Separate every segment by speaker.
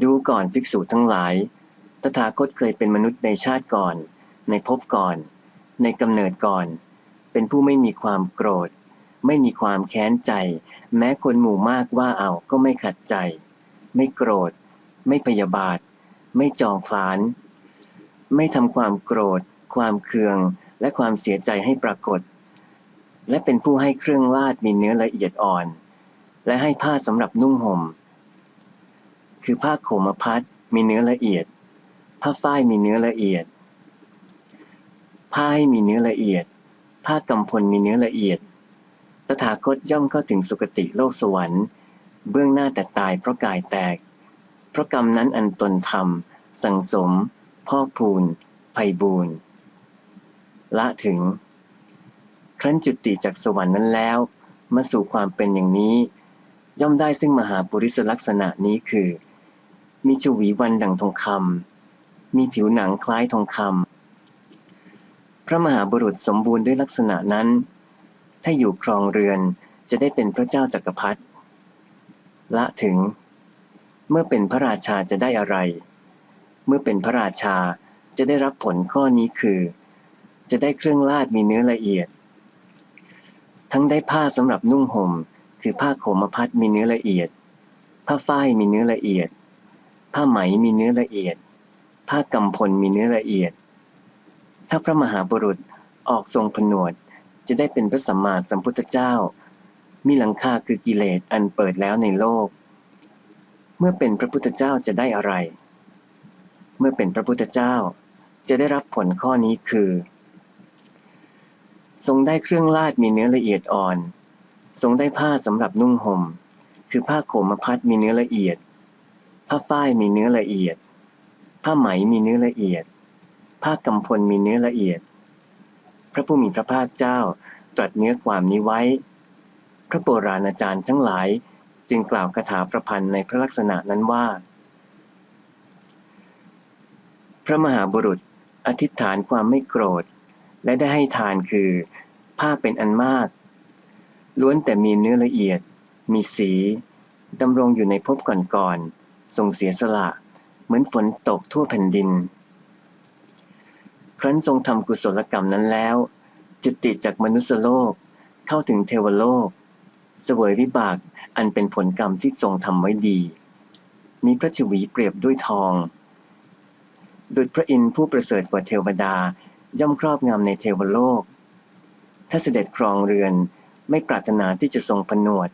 Speaker 1: ดูก่อนภิกษุทั้งหลาย ตถาคตเคยเป็นมนุษย์ในชาติก่อน ในภพก่อน ในกำเนิดก่อน เป็นผู้ไม่มีความโกรธ ไม่มีความแค้นใจ แม้คนหมู่มากว่าเอาก็ไม่ขัดใจ ไม่โกรธ ไม่พยาบาท ไม่จองพลาน ไม่ทำความโกรธ ความเคือง และความเสียใจให้ปรากฏ และเป็นผู้ให้เครื่องลาดมีเนื้อละเอียดอ่อน และให้ผ้าสำหรับนุ่งห่ม คือผ้าโขมพัดมีเนื้อละเอียด ผ้าฝ้ายมีเนื้อละเอียด ผ้าให้มีเนื้อละเอียด ผ้ากำพลมีเนื้อละเอียด ตถาคตย่อมเข้าถึงสุคติโลกสวรรค์ เบื้องหน้าแต่ตายเพราะกายแตก เพราะกรรมนั้นอันตนทำสั่งสม พ่อพูนภัยบูนละถึง ครั้นจุติจากสวรรค์นั้นแล้ว มาสู่ความเป็นอย่างนี้ ย่อมได้ซึ่งมหาปุริสลักษณะนี้คือ มีชวีวันดังทองคำมีผิวหนังคล้ายทองคำพระมหาบุรุษสมบูรณ์ด้วยลักษณะนั้น ถ้าอยู่ครองเรือนจะได้เป็นพระเจ้าจักรพรรดิละถึง เมื่อเป็นพระราชาจะได้อะไร เมื่อเป็นพระราชาจะได้รับผลข้อนี้คือ จะได้เครื่องลาดมีเนื้อละเอียด ทั้งได้ผ้าสำหรับนุ่งห่ม คือผ้าโขมพัดมีเนื้อละเอียด ผ้าฝ้ายมีเนื้อละเอียด ผ้าไหมมีเนื้อละเอียด ผ้ากำพลมีเนื้อละเอียด ถ้าพระมหาบุรุษออกทรงผนวดจะได้เป็นพระสัมมาสัมพุทธเจ้า มีหลังคาคือกิเลสอันเปิดแล้วในโลก เมื่อเป็นพระพุทธเจ้าจะได้อะไร เมื่อเป็นพระพุทธเจ้าจะได้รับผลข้อนี้คือ ทรงได้เครื่องลาดมีเนื้อละเอียดอ่อน ทรงได้ผ้าสำหรับนุ่งห่ม คือผ้าโขมพัดมีเนื้อละเอียด ผ้าฝ้ายมีเนื้อละเอียด ผ้าไหมมีเนื้อละเอียด ผ้ากำพลมีเนื้อละเอียด พระผู้มีพระภาคเจ้าตรัสเนื้อความนี้ไว้ พระโบราณอาจารย์ทั้งหลายจึงกล่าวคาถาประพันธ์ในพระลักษณะนั้นว่า พระมหาบุรุษอธิษฐานความไม่โกรธ และได้ให้ทานคือ ผ้าเป็นอันมาก ล้วนแต่มีเนื้อละเอียด มีสีดำรงอยู่ในภพก่อนๆ ทรงเสียสละ เหมือนฝนตกทั่วแผ่นดิน ครั้นทรงทำกุศลกรรมนั้นแล้ว จุติจากมนุษยโลกเข้าถึงเทวโลก เสวยวิบากอันเป็นผลกรรมที่ทรงทำไว้ดี มีพระชวีเปรียบด้วยทอง ดุจพระอินทร์ผู้ประเสริฐกว่าเทวดาย่อมครอบงำในเทวโลก ถ้าเสด็จครองเรือนไม่ปรารถนาที่จะทรงผนวด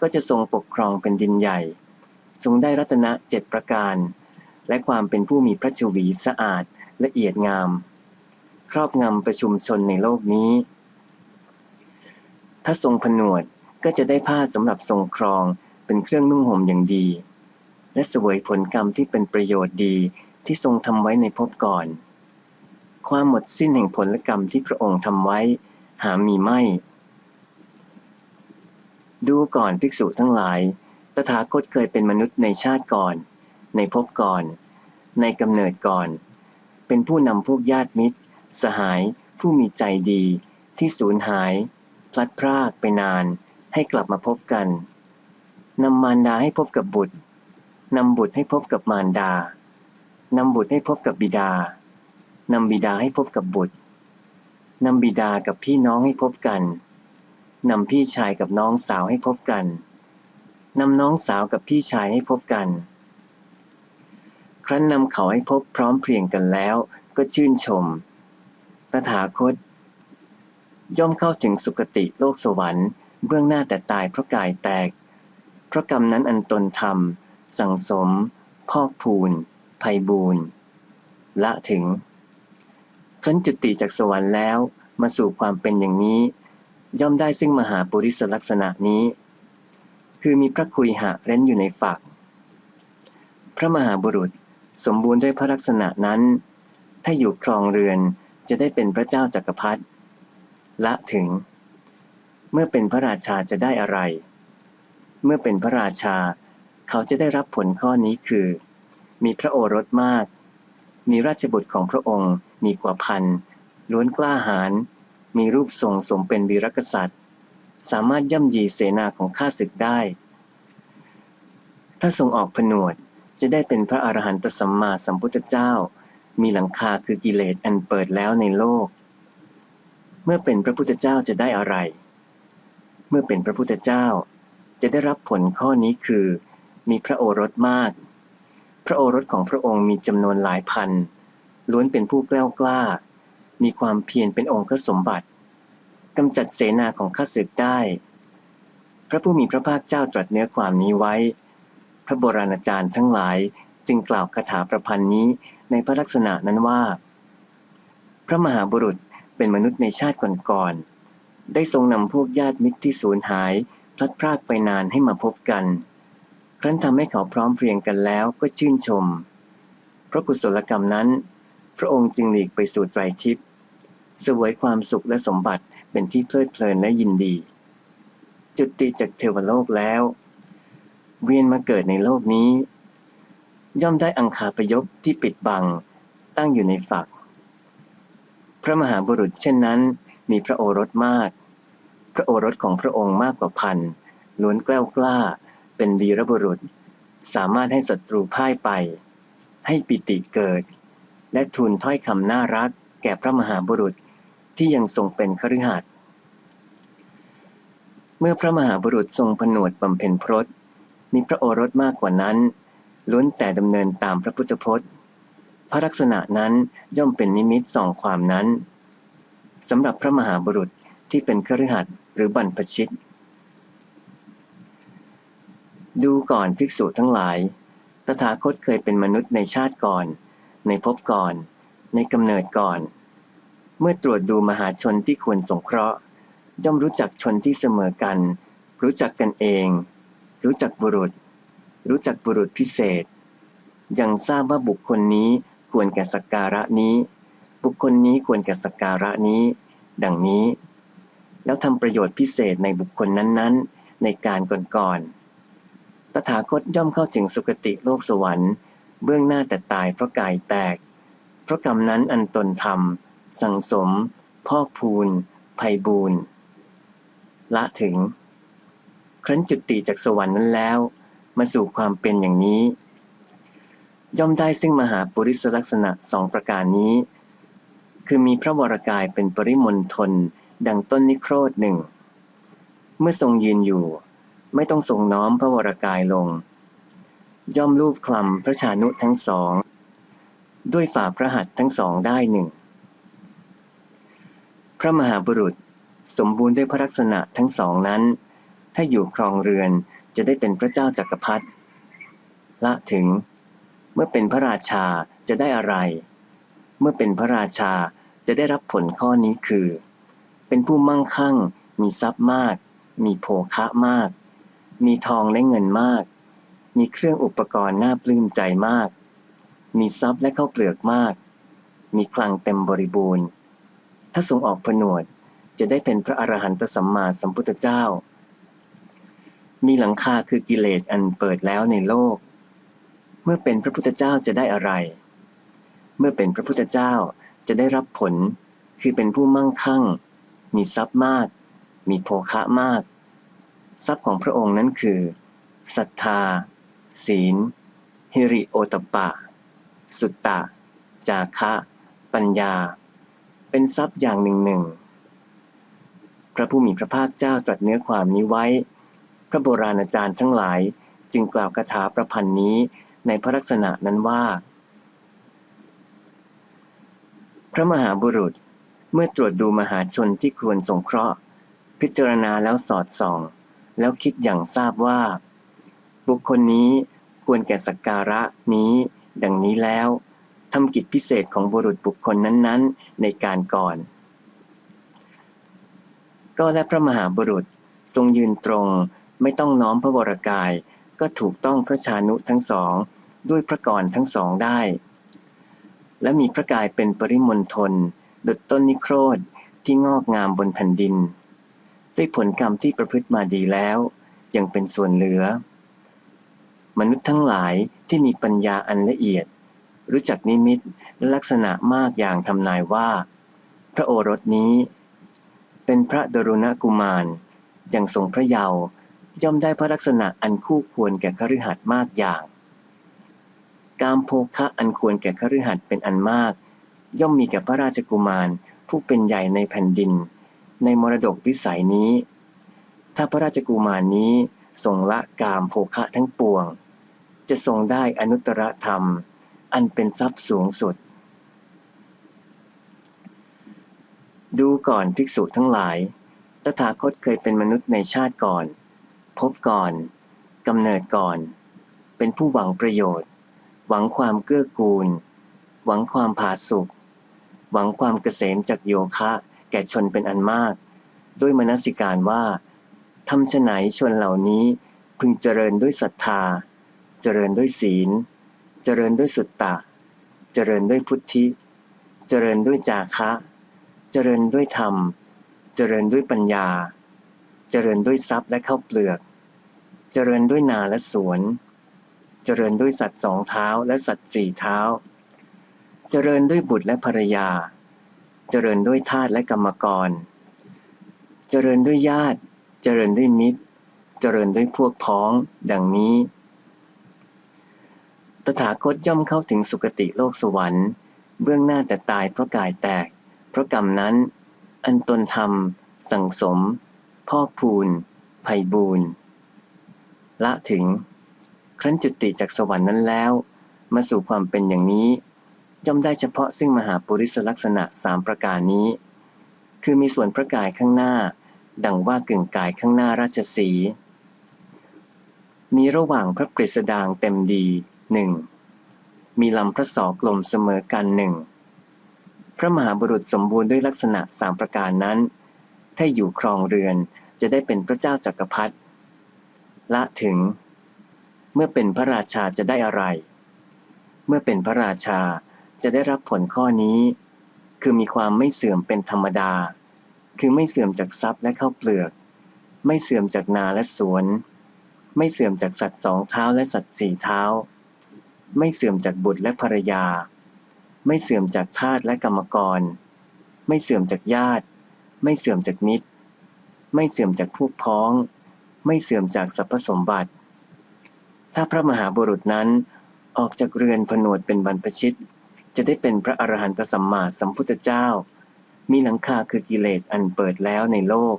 Speaker 1: ก็จะทรงปกครองเป็นดินใหญ่ ทรงได้รัตนะเจ็ดประการ และความเป็นผู้มีพระชวีสะอาดละเอียดงาม ครอบงำประชุมชนในโลกนี้ ถ้าทรงผนวดก็จะได้ผ้าสำหรับทรงครองเป็นเครื่องนุ่งห่มอย่างดี และเสวยผลกรรมที่เป็นประโยชน์ดีที่ทรงทำไว้ในภพก่อน ความหมดสิ้นแห่งผลกรรมที่พระองค์ทำไว้ หามีไม่ ดูก่อนภิกษุทั้งหลาย ตถาคตเคยเป็นมนุษย์ในชาติก่อน ในภพก่อน ในกำเนิดก่อน เป็นผู้นำพวกญาติมิตร สหาย ผู้มีใจดี ที่สูญหาย พลัดพรากไปนาน ให้กลับมาพบกันนำมารดาให้พบกับบุตรนำบุตรให้พบกับมารดานำบุตรให้พบกับบิดานำบิดาให้พบกับบุตรนำบิดากับพี่น้องให้พบกันนำพี่ชายกับน้องสาวให้พบกัน นำน้องสาวกับพี่ชายให้พบกัน ครั้นนำเขาให้พบพร้อมเพรียงกันแล้ว ก็ชื่นชม ตถาคต ย่อมเข้าถึงสุคติโลกสวรรค์ เบื้องหน้าแต่ตายเพราะกายแตก เพราะกรรมนั้นอันตนทำสั่งสม พอกพูนภัยบูนละถึง ครั้นจุติจากสวรรค์แล้ว มาสู่ความเป็นอย่างนี้ ย่อมได้ซึ่งมหาปุริสลักษณะนี้ คือมีพระคุยหะเร้นอยู่ในฝัก พระมหาบุรุษสมบูรณ์ด้วยพระลักษณะนั้น ถ้าอยู่ครองเรือนจะได้เป็นพระเจ้าจักรพรรดิละถึง เมื่อเป็นพระราชาจะได้อะไร เมื่อเป็นพระราชา เขาจะได้รับผลข้อนี้คือ มีพระโอรสมาก มีราชบุตรของพระองค์มีกว่าพันล้วนกล้าหาญมีรูปทรงสมเป็นวีรกษัตริย์ สามารถย่ำยีเสนาของข้าศึกได้ ถ้าทรงออกผนวดจะได้เป็นพระอรหันตสัมมาสัมพุทธเจ้า มีหลังคาคือกิเลสอันเปิดแล้วในโลก เมื่อเป็นพระพุทธเจ้าจะได้อะไร เมื่อเป็นพระพุทธเจ้า จะได้รับผลข้อนี้คือ มีพระโอรสมาก พระโอรสของพระองค์มีจำนวนหลายพัน ล้วนเป็นผู้กล้ากล้า มีความเพียรเป็นองค์สมบัติ กำจัดเสนาของข้าศึกได้ พระผู้มีพระภาคเจ้าตรัสเนื้อความนี้ไว้ พระโบราณอาจารย์ทั้งหลายจึงกล่าวคาถาประพันธ์นี้ในพระลักษณะนั้นว่า พระมหาบุรุษเป็นมนุษย์ในชาติก่อนๆ ได้ทรงนำพวกญาติมิตรที่สูญหายพลัดพรากไปนานให้มาพบกัน ครั้นทำให้เขาพร้อมเพรียงกันแล้วก็ชื่นชม เพราะกุศลกรรมนั้น พระองค์จึงหลีกไปสู่ไตรทิพย์เสวยความสุขและสมบัติ เป็นที่เพลิดเพลินและยินดี จุดติจากเทวโลกแล้ว เวียนมาเกิดในโลกนี้ ย่อมได้อังคาประยบที่ปิดบังตั้งอยู่ในฝัก พระมหาบุรุษเช่นนั้น มีพระโอรสมาก พระโอรสของพระองค์มากกว่าพันล้วนแกล้วกล้า เป็นวีรบุรุษ สามารถให้ศัตรูพ่ายไป ให้ปิติเกิด และทูลถ้อยคำน่ารัก แก่พระมหาบุรุษ ที่ยังทรงเป็นคฤหัสถ์เมื่อพระมหาบุรุษทรงผนวดบำเพ็ญพรตมีพระโอรสมากกว่านั้น ล้วนแต่ดำเนินตามพระพุทธพจน์ พระลักษณะนั้นย่อมเป็นนิมิตส่องความนั้นสำหรับพระมหาบุรุษที่เป็นคฤหัสถ์หรือบรรพชิต ดูก่อนภิกษุทั้งหลาย ตถาคตเคยเป็นมนุษย์ในชาติก่อน ในภพก่อน ในกำเนิดก่อน เมื่อตรวจดูมหาชนที่ควรสงเคราะห์ ย่อมรู้จักชนที่เสมอกัน รู้จักกันเอง รู้จักบุรุษ รู้จักบุรุษพิเศษ ยังทราบว่าบุคคลนี้ควรแก่สักการะนี้ บุคคลนี้ควรแก่สักการะนี้ ดังนี้ แล้วทำประโยชน์พิเศษในบุคคลนั้นๆ ในการก่อนๆตถาคตย่อมเข้าถึงสุคติโลกสวรรค์ เบื้องหน้าแต่ตายเพราะกายแตก เพราะกรรมนั้นอันตนทำ สังสม พอกพูนภัยบูนละถึง ครั้นจุติจากสวรรค์นั้นแล้ว มาสู่ความเป็นอย่างนี้ ย่อมได้ซึ่งมหาปุริสลักษณะสองประการนี้ คือมีพระวรากายเป็นปริมณฑลดังต้นนิโครธหนึ่ง เมื่อทรงยืนอยู่ ไม่ต้องทรงน้อมพระวรากายลง ย่อมรูปคลำพระชานุทั้งสอง ด้วยฝ่าพระหัตถ์ทั้งสองได้หนึ่ง พระมหาบุรุษสมบูรณ์ด้วยพระลักษณะทั้งสองนั้น ถ้าอยู่ครองเรือนจะได้เป็นพระเจ้าจักรพรรดิละถึง เมื่อเป็นพระราชาจะได้อะไร เมื่อเป็นพระราชาจะได้รับผลข้อนี้คือ เป็นผู้มั่งคั่ง มีทรัพย์มาก มีโภคะมาก มีทองและเงินมาก มีเครื่องอุปกรณ์น่าปลื้มใจมาก มีทรัพย์และข้าวเปลือกมาก มีคลังเต็มบริบูรณ์ ถ้าทรงออกผนวดจะได้เป็นพระอรหันตสัมมาสัมพุทธเจ้า มีหลังคาคือกิเลสอันเปิดแล้วในโลก เมื่อเป็นพระพุทธเจ้าจะได้อะไร เมื่อเป็นพระพุทธเจ้าจะได้รับผลคือเป็นผู้มั่งคั่ง มีทรัพย์มาก มีโภคะมาก ทรัพย์ของพระองค์นั้นคือศรัทธา ศีล ฮิริโอตปะ สุตตะ จาคะ ปัญญา เป็นทรัพย์อย่างหนึ่งหนึ่ง พระผู้มีพระภาคเจ้าตรัสเนื้อความนี้ไว้ พระโบราณอาจารย์ทั้งหลายจึงกล่าวคาถาประพันธ์นี้ในพระลักษณะนั้นว่า พระมหาบุรุษเมื่อตรวจดูมหาชนที่ควรสงเคราะห์ พิจารณาแล้วสอดส่อง แล้วคิดอย่างทราบว่า บุคคลนี้ควรแก่สักการะนี้ ดังนี้แล้ว ทำกิจพิเศษของบุรุษบุคคลนั้นๆ ในการก่อน ก็และพระมหาบุรุษทรงยืนตรง ไม่ต้องน้อมพระวรกาย ก็ถูกต้องพระชานุทั้งสอง ด้วยพระกรทั้งสองได้ และมีพระกายเป็นปริมณฑลดุจต้นนิโครธที่งอกงามบนแผ่นดิน ด้วยผลกรรมที่ประพฤติมาดีแล้วยังเป็นส่วนเหลือ มนุษย์ทั้งหลายที่มีปัญญาอันละเอียด รู้จักนิมิตและลักษณะมากอย่างทำนายว่า พระโอรสนี้ เป็นพระดรุณกุมารอย่างทรงพระเยาว์ย่อมได้พระลักษณะอันคู่ควรแก่คฤหัสถ์มากอย่าง กามโภคะอันควรแก่คฤหัสถ์เป็นอันมาก ย่อมมีแก่พระราชกุมารผู้เป็นใหญ่ในแผ่นดิน ในมรดกวิสัยนี้ ถ้าพระราชกุมารนี้ทรงละกามโภคะทั้งปวง จะทรงได้อนุตตรธรรม อันเป็นทรัพย์สูงสุด ดูก่อนภิกษุทั้งหลาย ตถาคตเคยเป็นมนุษย์ในชาติก่อน พบก่อนกำเนิดก่อน เป็นผู้หวังประโยชน์ หวังความเกื้อกูล หวังความผาสุกหวังความเกษมจากโยคะ แก่ชนเป็นอันมาก ด้วยมนสิการว่าทำฉไหนชนเหล่านี้พึงเจริญด้วยศรัทธา เจริญด้วยศีล เจริญด้วยสุตตะ เจริญด้วยพุทธิ เจริญด้วยจาคะ เจริญด้วยธรรม เจริญด้วยปัญญา เจริญด้วยทรัพย์และข้าวเปลือก เจริญด้วยนาและสวน เจริญด้วยสัตว์สองเท้าและสัตว์สี่เท้า เจริญด้วยบุตรและภรรยา เจริญด้วยทาสและกรรมกร เจริญด้วยญาติ เจริญด้วยมิตร เจริญด้วยพวกพ้อง ดังนี้ ตถาคตย่อมเข้าถึงสุคติโลกสวรรค์ เบื้องหน้าแต่ตายเพราะกายแตก เพราะกรรมนั้น อันตนทำสั่งสม พ่อพูนไพ่บูนละถึง ครั้นจุติจากสวรรค์นั้นแล้ว มาสู่ความเป็นอย่างนี้ย่อมได้เฉพาะซึ่งมหาปุริสลักษณะสามประการนี้ คือมีส่วนพระกายข้างหน้า ดังว่ากึ่งกายข้างหน้าราชสี มีระหว่างพระกฤษดางเต็มดี หนึ่งมีลำพระศอกลมเสมอกันหนึ่งพระมหาบุรุษสมบูรณ์ด้วยลักษณะสามประการนั้น ถ้าอยู่ครองเรือนจะได้เป็นพระเจ้าจักรพรรดิละถึง เมื่อเป็นพระราชาจะได้อะไร เมื่อเป็นพระราชาจะได้รับผลข้อนี้ คือมีความไม่เสื่อมเป็นธรรมดา คือไม่เสื่อมจากทรัพย์และข้าวเปลือก ไม่เสื่อมจากนาและสวน ไม่เสื่อมจากสัตว์สองเท้าและสัตว์สี่เท้า ไม่เสื่อมจากบุตรและภรรยา ไม่เสื่อมจากทาสและกรรมกร ไม่เสื่อมจากญาติ ไม่เสื่อมจากมิตร ไม่เสื่อมจากพวกพ้อง ไม่เสื่อมจากสรรพสมบัติ ถ้าพระมหาบุรุษนั้นออกจากเรือนผนวดเป็นบรรพชิต จะได้เป็นพระอรหันตสัมมาสัมพุทธเจ้า มีหลังคาคือกิเลสอันเปิดแล้วในโลก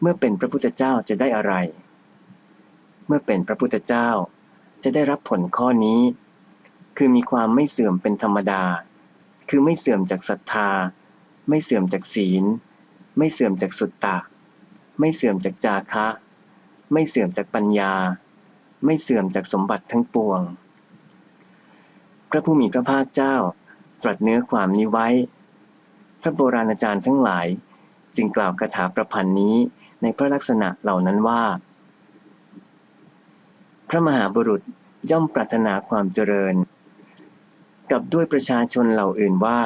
Speaker 1: เมื่อเป็นพระพุทธเจ้าจะได้อะไร เมื่อเป็นพระพุทธเจ้า จะได้รับผลข้อนี้ คือมีความไม่เสื่อมเป็นธรรมดา คือไม่เสื่อมจากศรัทธา ไม่เสื่อมจากศีล ไม่เสื่อมจากสุตตะ ไม่เสื่อมจากจาคะ ไม่เสื่อมจากปัญญา ไม่เสื่อมจากสมบัติทั้งปวง พระผู้มีพระภาคเจ้า ตรัสเนื้อความนี้ไว้ พระโบราณอาจารย์ทั้งหลาย จึงกล่าวคาถาประพันธ์นี้ในพระลักษณะเหล่านั้นว่า พระมหาบุรุษย่อมปรารถนาความเจริญ กับด้วยประชาชนเหล่าอื่นว่า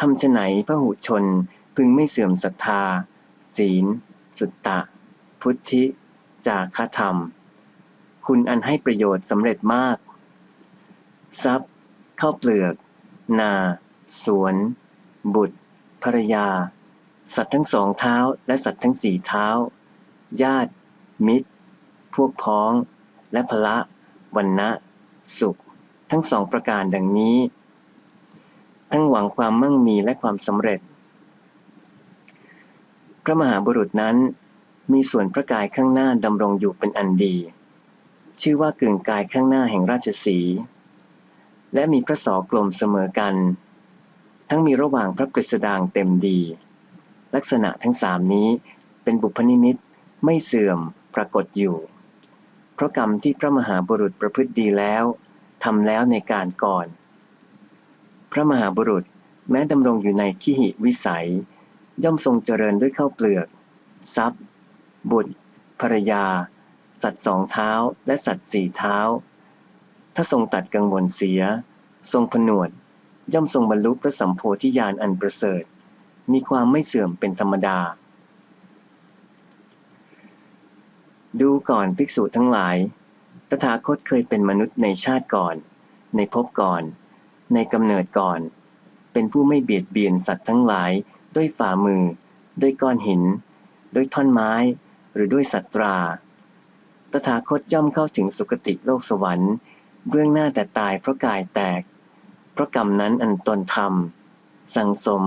Speaker 1: ทำไฉนพระหุชนพึงไม่เสื่อมศรัทธา ศีล สุตตะ พุทธิ จาคธรรม คุณอันให้ประโยชน์สำเร็จมาก ทรัพย์ข้าเปลือก นา สวน บุตรภรรยา สัตว์ทั้งสองเท้าและสัตว์ทั้งสี่เท้า ญาติ มิตร พวกพ้อง และพละวันนะสุข ทั้งสองประการดังนี้ ทั้งหวังความมั่งมีและความสำเร็จ พระมหาบุรุษนั้นมีส่วนพระกายข้างหน้าดำรงอยู่เป็นอันดี ชื่อว่ากึ่งกายข้างหน้าแห่งราชสีและมีพระศอกกลมเสมอกัน ทั้งมีระหว่างพระกฤษดางเต็มดี ลักษณะทั้งสามนี้เป็นบุพนิมิตไม่เสื่อมปรากฏอยู่ เพราะกรรมที่พระมหาบุรุษประพฤติดีแล้วทำแล้วในการก่อน พระมหาบุรุษแม้ดำรงอยู่ในขีหิวิสัย ย่อมทรงเจริญด้วยข้าวเปลือก ทรัพย์ บุตรภรรยา สัตว์สองเท้าและสัตว์สี่เท้า ถ้าทรงตัดกังวลเสีย ทรงผนวด ย่อมทรงบรรลุพระสัมโพธิญาณอันประเสริฐ มีความไม่เสื่อมเป็นธรรมดา ดูก่อนภิกษุทั้งหลาย ตถาคตเคยเป็นมนุษย์ในชาติก่อน ในภพก่อน ในกำเนิดก่อน เป็นผู้ไม่เบียดเบียนสัตว์ทั้งหลาย ด้วยฝ่ามือ ด้วยก้อนหิน ด้วยท่อนไม้ หรือด้วยสัตรา ตถาคตย่อมเข้าถึงสุคติโลกสวรรค์ เบื้องหน้าแต่ตายเพราะกายแตก เพราะกรรมนั้นอันตนทำ สังสม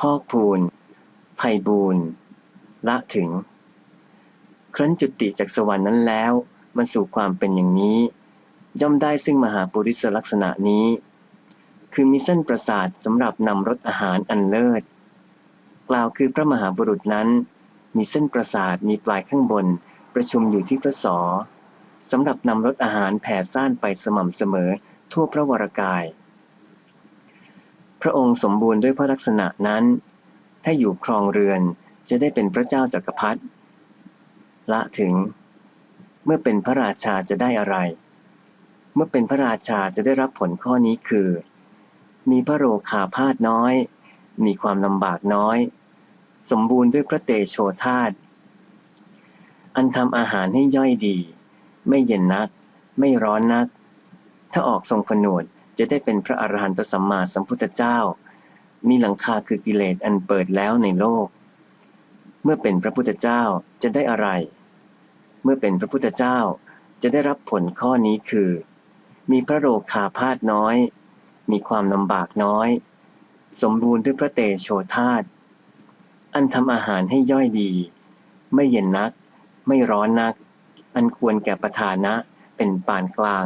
Speaker 1: พอกพูนภัยบูนละถึง ครั้นจุติจากสวรรค์นั้นแล้วมาสู่ความเป็นอย่างนี้ ย่อมได้ซึ่งมหาปุริสลักษณะนี้ คือมีเส้นประสาทสำหรับนำรสอาหารอันเลิศ กล่าวคือพระมหาบุรุษนั้น มีเส้นประสาทมีปลายข้างบนประชุมอยู่ที่พระศอสำหรับนำรสอาหารแผ่ซ่านไปสม่ำเสมอทั่วพระวรากาย พระองค์สมบูรณ์ด้วยพระลักษณะนั้น ถ้าอยู่ครองเรือนจะได้เป็นพระเจ้าจักรพรรดิ ละถึง เมื่อเป็นพระราชาจะได้อะไร เมื่อเป็นพระราชาจะได้รับผลข้อนี้คือ มีพระโรคาพาธน้อย มีความลำบากน้อย สมบูรณ์ด้วยพระเตโชธาตอันทำอาหารให้ย่อยดี ไม่เย็นนัก ไม่ร้อนนัก ถ้าออกทรงผนวดจะได้เป็นพระอรหันตสัมมาสัมพุทธเจ้า มีหลังคาคือกิเลสอันเปิดแล้วในโลก เมื่อเป็นพระพุทธเจ้าจะได้อะไร เมื่อเป็นพระพุทธเจ้าจะได้รับผลข้อนี้คือ มีพระโรคาพาธน้อย มีความลำบากน้อย สมบูรณ์ด้วยพระเตโชธาตอันทำอาหารให้ย่อยดี ไม่เย็นนัก ไม่ร้อนนัก อันควรแก่ประธานะเป็นปานกลาง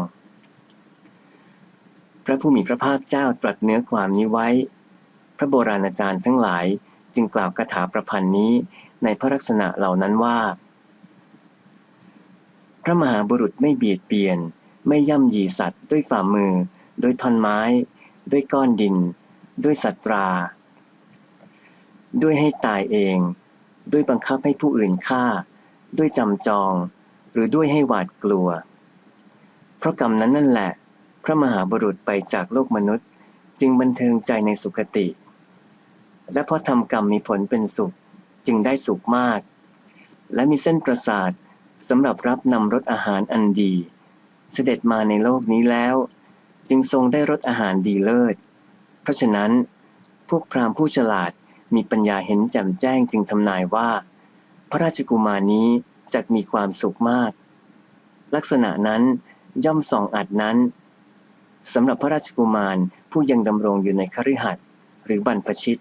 Speaker 1: พระผู้มีพระภาคเจ้าตรัสเนื้อความนี้ไว้ พระโบราณอาจารย์ทั้งหลายจึงกล่าวคาถาประพันธ์นี้ ในพระลักษณะเหล่านั้นว่า พระมหาบุรุษไม่เบียดเบียน ไม่ย่ำยีสัตว์ด้วยฝ่ามือ ด้วยท่อนไม้ ด้วยก้อนดิน ด้วยสัตรา ด้วยให้ตายเอง ด้วยบังคับให้ผู้อื่นฆ่า ด้วยจำจอง หรือด้วยให้หวาดกลัว เพราะกรรมนั้นนั่นแหละ พระมหาบุรุษไปจากโลกมนุษย์ จึงบันเทิงใจในสุคติ และเพราะทำกรรมมีผลเป็นสุข จึงได้สุขมาก และมีเส้นประสาทสำหรับรับนำรสอาหารอันดี เสด็จมาในโลกนี้แล้ว จึงทรงได้รสอาหารดีเลิศ เพราะฉะนั้น พวกพราหมณ์ผู้ฉลาดมีปัญญาเห็นแจ่มแจ้งจึงทำนายว่า พระราชกุมารนี้จะมีความสุขมาก ลักษณะนั้นย่อมส่องอัดนั้นสำหรับพระราชกุมารผู้ยังดำรงอยู่ในคฤหัสถ์หรือบรรพชิต